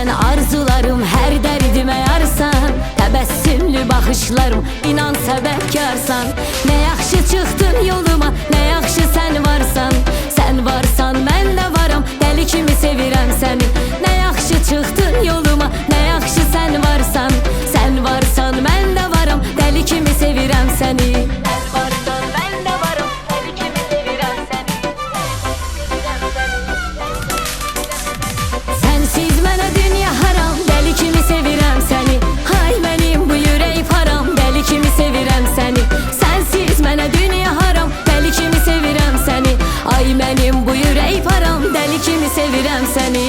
Sen arzularım her derdime yarsan Təbəssümlü baxışlarım inan səbəbkarsan Nə yaxşı çıxdın yoluma nə yaxşı sən varsan. Sən varsan mən də varam dəli kimi sevirəm səni Nə yaxşı çıxdın yoluma nə yaxşı sən varsan. Sən varsan mən də varam dəli kimi sevirəm səni sevirəm səni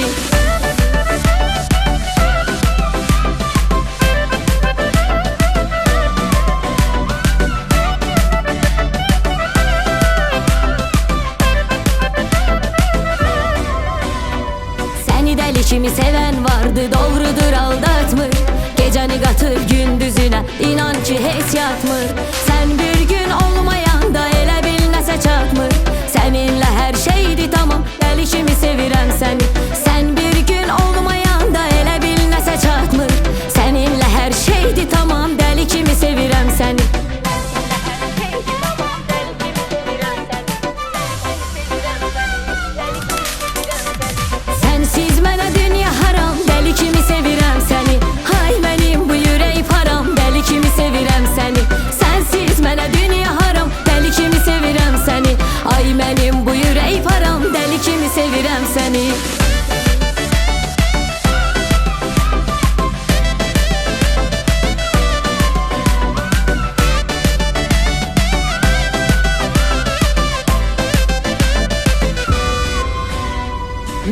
Seni deli kimi seven vardı doğrudur aldatmır. Geceni katır gündüzüne inan ki heç yatmır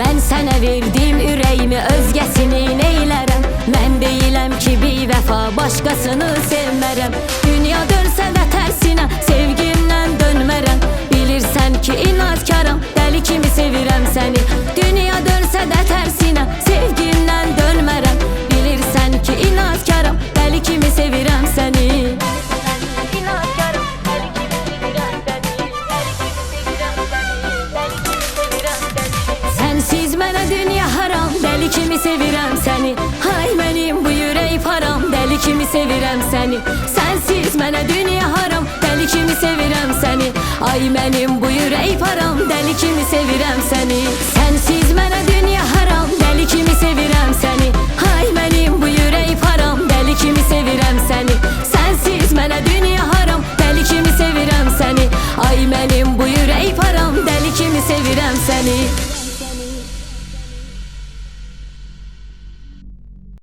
Mən sənə verdim ürəyimi özgəsini neylərəm Mən deyiləm ki bir vəfa başqasını sevmərəm Dünya dönsə də tərsinə sevgimdən dönmərəm Bilirsən ki inatkaram dəli kimi sevirəm səni Dünya dönsə də tərsinə sevgimdən dönmərəm Bilirsən ki inatkaram sevirəm səni Hay mənim bu ürək param Dəli kimi sevirəm səni Sensiz mənə dünya haram Dəli kimi sevirəm səni Ay mənim bu ürək param Dəli kimi sevirəm səni Sensiz mənə dünya haram Dəli kimi sevirəm səni Hay mənim bu ürək param Dəli kimi sevirəm səni Sensiz mənə dünya haram Dəli kimi sevirəm səni Ay mənim bu ürək param Dəli kimi sevirəm səni